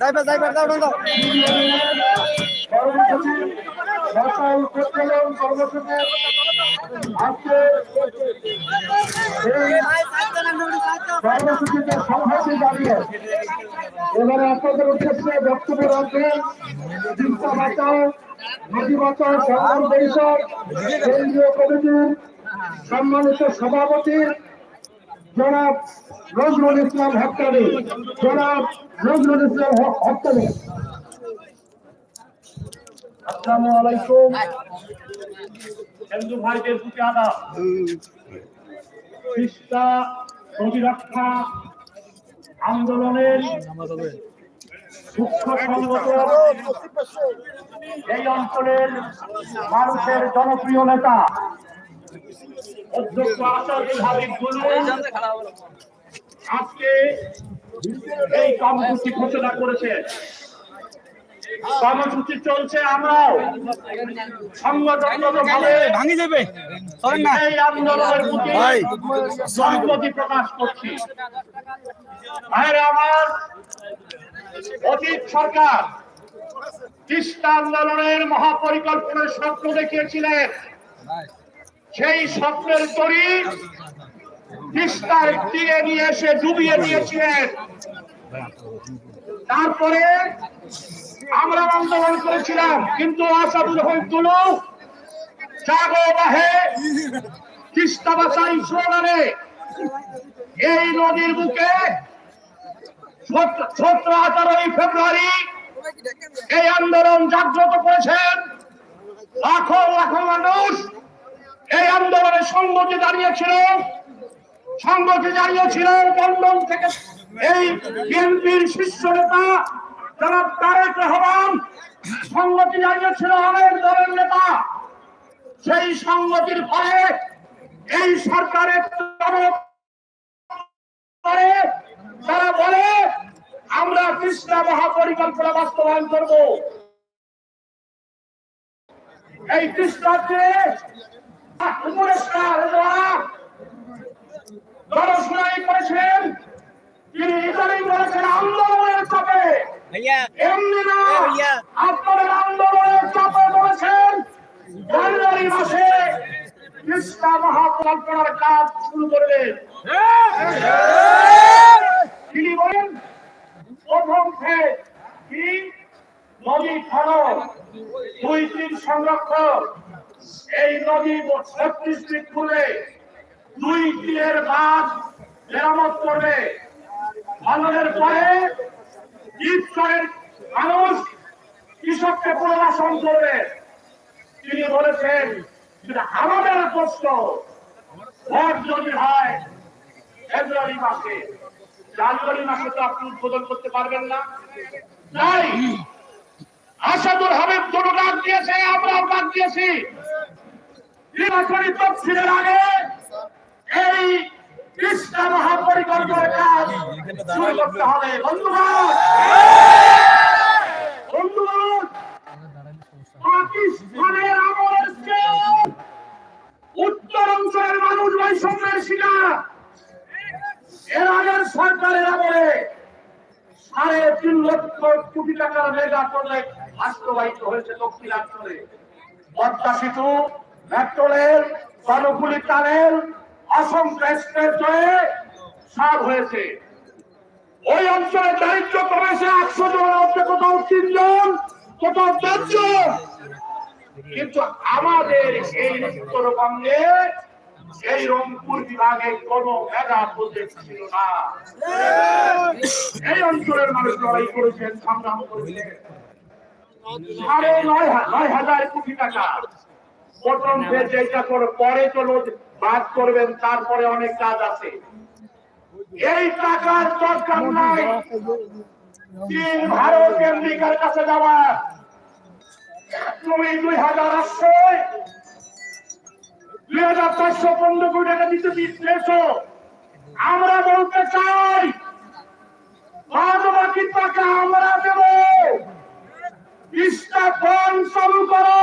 যাইবার যাইবার দাও দাও কর্মসূচিতে সংহতি দাঁড়িয়ে এবারে আপনাদের উদ্দেশ্যে বক্তব্য রাখবেন। চিন্তা বাঁচাও নদী বাঁচাও সংগ্রাম পরিষদ কেন্দ্রীয় কমিটির সম্মানিত সভাপতি জনাব নজরুল ইসলাম হত্যানি জনাব নজরুল ইসলাম হত্যানি আসসালামু আলাইকুম। হিন্দু ভাইদের প্রতি আদাব শিষ্টা প্রতিরক্ষা আন্দোলনের এই অঞ্চলের মানুষের জনপ্রিয় নেতা আজকে এই কর্মসূচি ঘোষণা করেছে। কর্মসূচি চলছে আমরাও। সংগঠনগতভাবে ভাঙি যাবে। এই আন্দোলনের প্রতি ভাই। সম্মতি প্রকাশ করছি। ভাইরা আমার অতীত সরকার তিস্তা আন্দোলনের মহাপরিকল্পনার স্বপ্ন দেখিয়েছিলেন। সেই স্বপ্নের তরি তিস্তার তীরে নিয়ে এসে ডুবিয়ে দিয়েছিলেন। তারপরে আমরা আন্দোলন করেছিলাম, কিন্তু আসাদুল হক তুলু জাগো বাহে তিস্তা এই নদীর বুকে সতেরো আঠারোই ফেব্রুয়ারি এই আন্দোলন জাগ্রত করেছেন। লাখো লাখো মানুষ এই আন্দোলনে সংগতি দাঁড়িয়েছিল সংগতি দাঁড়িয়েছিলেন লন্ডন থেকে এই বিএনপির শীর্ষ নেতা যারা তারেক রহমান। সংগতি দাঁড়িয়েছিল অনেক দলের নেতা। সেই সংগতির ফলে এই সরকারের তারা বলে, আমরা কৃষ্ণা মহাপরিকল্পনা বাস্তবায়ন করব। এই কৃষ্ণাকে উপদেষ্টা জনশুনানি করেছেন তিনি ইতালি বলেছেন আন্দোলনের চাপে ভাইয়া এমনি না। এ আপনাদের আন্দোলনের চাপে বলেছেন জানুয়ারি মাসে কৃষ্ণা মহাপরিকল্পনার কাজ শুরু করবেন তিনি বলেন প্রথম ফেজ কি? নদী খনন দুই তিন সংরক্ষণ। এই নদী ছত্রিশ ফিট খুলে দুই তীরের বাঁধ মেরামত করবে। খননের পরে ঈদগাহের মানুষ কৃষককে পুনর্বাসন করবে। তিনি বলেছেন আমাদের প্রশ্ন যদি হয়, ফেব্রুয়ারি মাসে, জানুয়ারি মাসে তো আপনি উদ্বোধন করতে পারবেন না। তাই আসাদুল হাবিব দুটো ডাক দিয়েছে, আমরাও ডাক দিয়েছি। নির্বাচনী তফসিলের আগে এই কৃষ্ণা মহাপরিকল্পনার কাজ শুরু করতে হবে। বন্ধুগণ! বন্ধুগণ! পাকিস্তানের আমলের উত্তর অঞ্চলের মানুষ বৈষম্যের শিকার। এর আগের সরকারের আমলে সাড়ে তিন লক্ষ কোটি টাকার মেগা প্রজেক্ট বাস্তবায়িত হয়েছে দক্ষিণাঞ্চলে। পদ্মা সেতু মেট্রো রেল কর্ণফুলি টানেল অসংখ্য এক্সপ্রেসওয়ে সব হয়েছে। ওই অঞ্চলে দারিদ্র কমেছে একশো জনের মধ্যে কোথাও তিনজন কোথাও চারজন। কিন্তু আমাদের এই উত্তরবঙ্গে এই রংপুর বিভাগে কোন মেগা প্রজেক্ট ছিল না। এই অঞ্চলের মানুষ লড়াই করেছেন, সংগ্রাম করেছেন। সাড়ে নয় হাজার কোটি টাকা। প্রথম এইটা করে পরে তো বাদ করবেন, তারপরে অনেক কাজ আছে। এই টাকার দরকার নাই। ভারত আমেরিকার কাছে যাওয়া। তুমি দুই হাজার দুই হাজার পনেরো কোটি টাকা দিতে আমরা বলতে চাই বাদ বাকি টাকা আমরা দেব। ইস্টা বন্ধ চালু করো।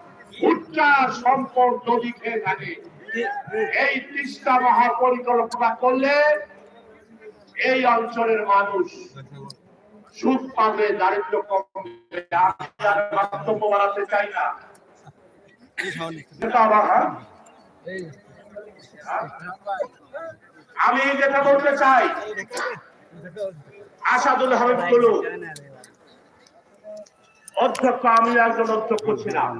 ভুট্টা সম্পদ নদী খেয়ে থাকে। এই তিস্তা মহাপরিকল্পনা করলে এই অঞ্চলের মানুষ সুখ পাবে, দারিদ্র কমবে। বক্তব্য বাড়াতে চাই না। হ্যাঁ? আমি যেটা বলতে চাই, আসাদুল হামিদ গুলু অধ্যক্ষ, আমি একজন অধ্যক্ষ ছিলাম।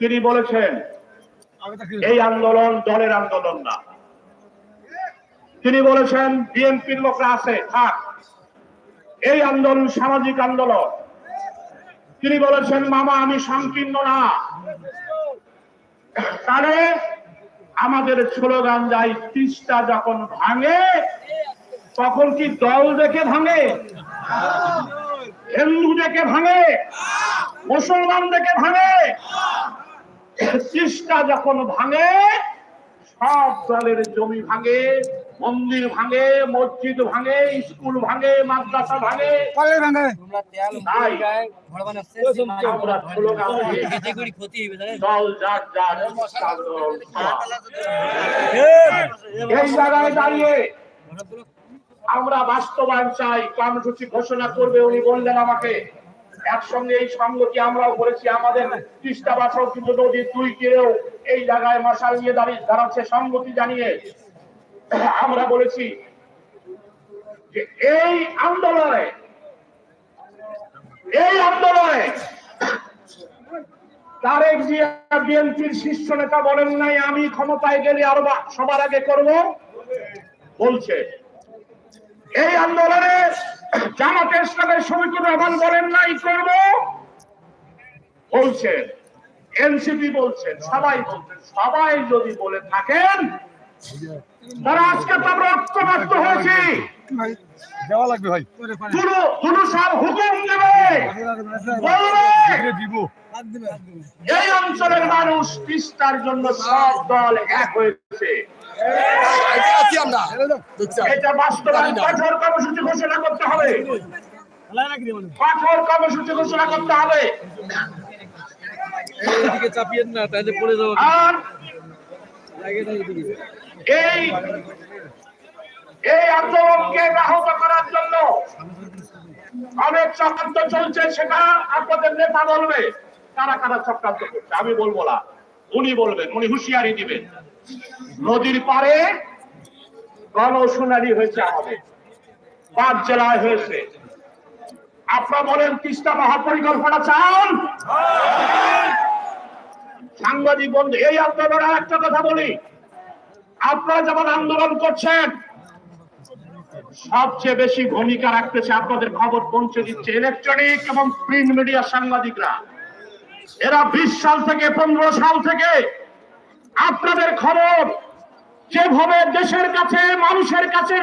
তিনি বলেছেন, এই আন্দোলন দলের আন্দোলন না। তিনি বলেছেন, বিএনপির লোকরা আছে, থাক। এই আন্দোলন সামাজিক আন্দোলন। তিনি বলেছেন, মামা, আমি সংকীর্ণ না। তাহলে আমাদের স্লোগান যাই তিস্তা যখন ভাঙে, তখন কি দল দেখে ভাঙে? হিন্দু দেখে ভাঙে? মুসলমান দেখে ভাঙে? তিস্তা যখন ভাঙে সব দলের জমি ভাঙে মন্দির ভাঙে মসজিদ ভাঙে স্কুল ভাঙে মাদ্রাসা ভাঙে। দল যার যার এই জায়গায় দাঁড়িয়ে আমরা বাস্তবায়ন চাই কর্মসূচি ঘোষণা করবে উনি বললেন আমাকে। একসঙ্গে এই সংগতি আমরাও করেছি, আমাদের তিস্তা বাছর কিন্তু নদীর দুই তীরেও এই জায়গায় মশাল নিয়ে দাঁড়িয়ে দাঁড়াচ্ছে সংগতি জানিয়ে। আমরা বলেছি যে এই আন্দোলনে এই আন্দোলনে তারেক জিয়া বিএনপির শীর্ষ নেতা বলেন নাই, আমি ক্ষমতায় গেলে আরও সবার আগে করব, বলছে। এই আন্দোলনে জামাতে ইসলামের শফিকুর রহমান বলেন নাই করব? বলছেন। এনসিপি বলছেন সবাই বলছেন। সবাই যদি বলে থাকেন তারা আজকে তো আমরা ঐক্যবদ্ধ হয়েছি। দেওয়া লাগবে ভাই। হুকুম দেবে। বলবে। দিব। এই অঞ্চলের মানুষ তিস্তার জন্য সব দল এক হয়েছে। এটা বাস্তবায়ন কঠোর কর্মসূচি ঘোষণা করতে হবে। কঠোর কর্মসূচি ঘোষণা করতে হবে। চাপিয়েন না তাহলে পড়ে যাব আর লাগে না এদিকে এই এই আন্দোলনকে ব্যাহত করার জন্য অনেক চক্রান্ত চলছে সেটা আপনাদের নেতা বলবে। কারা কারা চক্রান্ত করছে? আমি বলব না। উনি বলবেন, উনি হুঁশিয়ারি দিবেন। নদীর পারে গণশুনানি হয়েছে আমাদের। পাঁচ জেলায় হয়েছে। আপনারা বলেন, তিস্তা মহাপরিকল্পনা চান? সাংবাদিক বন্ধু, এই আন্দোলনে একটা কথা বলি। আপনারা যেমন আন্দোলন করছেন, সবচেয়ে বেশি ভূমিকা রাখতেছে আপনাদের খবর পৌঁছে দিচ্ছে ইলেকট্রনিক এবং প্রিন্ট মিডিয়া সাংবাদিকরা। এরা বিশ সাল থেকে পনেরো সাল থেকে আপনাদের খবর যেভাবে দেশের কাছে মানুষের কাছে